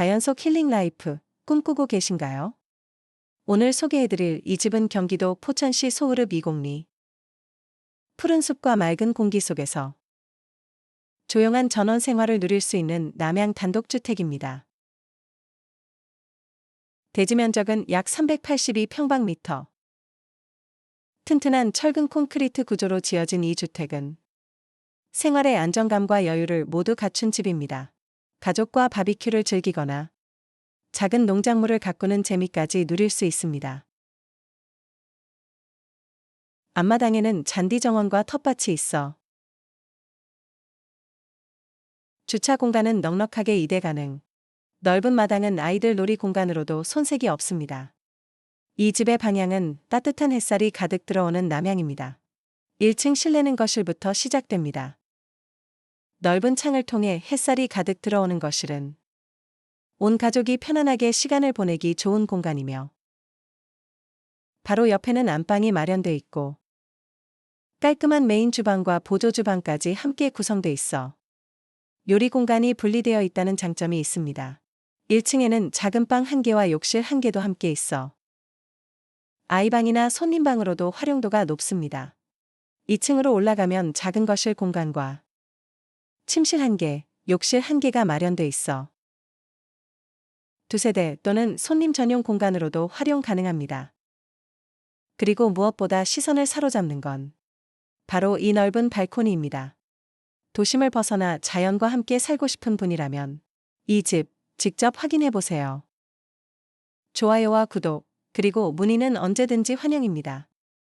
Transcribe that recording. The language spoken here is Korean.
자연 속 힐링 라이프 꿈꾸고 계신가요? 오늘 소개해드릴 이 집은 경기도 포천시 소우르 이곡리. 푸른 숲과 맑은 공기 속에서 조용한 전원 생활을 누릴 수 있는 남양 단독주택입니다. 대지 면적은 약 382평방미터. 튼튼한 철근 콘크리트 구조로 지어진 이 주택은 생활의 안정감과 여유를 모두 갖춘 집입니다. 가족과 바비큐를 즐기거나 작은 농작물을 가꾸는 재미까지 누릴 수 있습니다. 앞마당에는 잔디 정원과 텃밭이 있어 주차 공간은 넉넉하게 이대 가능. 넓은 마당은 아이들 놀이 공간으로도 손색이 없습니다. 이 집의 방향은 따뜻한 햇살이 가득 들어오는 남향입니다. 1층 실내는 거실부터 시작됩니다. 넓은 창을 통해 햇살이 가득 들어오는 거실은 온 가족이 편안하게 시간을 보내기 좋은 공간이며 바로 옆에는 안방이 마련돼 있고 깔끔한 메인 주방과 보조 주방까지 함께 구성돼 있어 요리 공간이 분리되어 있다는 장점이 있습니다. 1층에는 작은 방 한 개와 욕실 한 개도 함께 있어 아이방이나 손님방으로도 활용도가 높습니다. 2층으로 올라가면 작은 거실 공간과 침실 한 개, 욕실 한 개가 마련돼 있어 두 세 대 또는 손님 전용 공간으로도 활용 가능합니다. 그리고 무엇보다 시선을 사로잡는 건 바로 이 넓은 발코니입니다. 도심을 벗어나 자연과 함께 살고 싶은 분이라면 이 집 직접 확인해 보세요. 좋아요와 구독, 그리고 문의는 언제든지 환영입니다.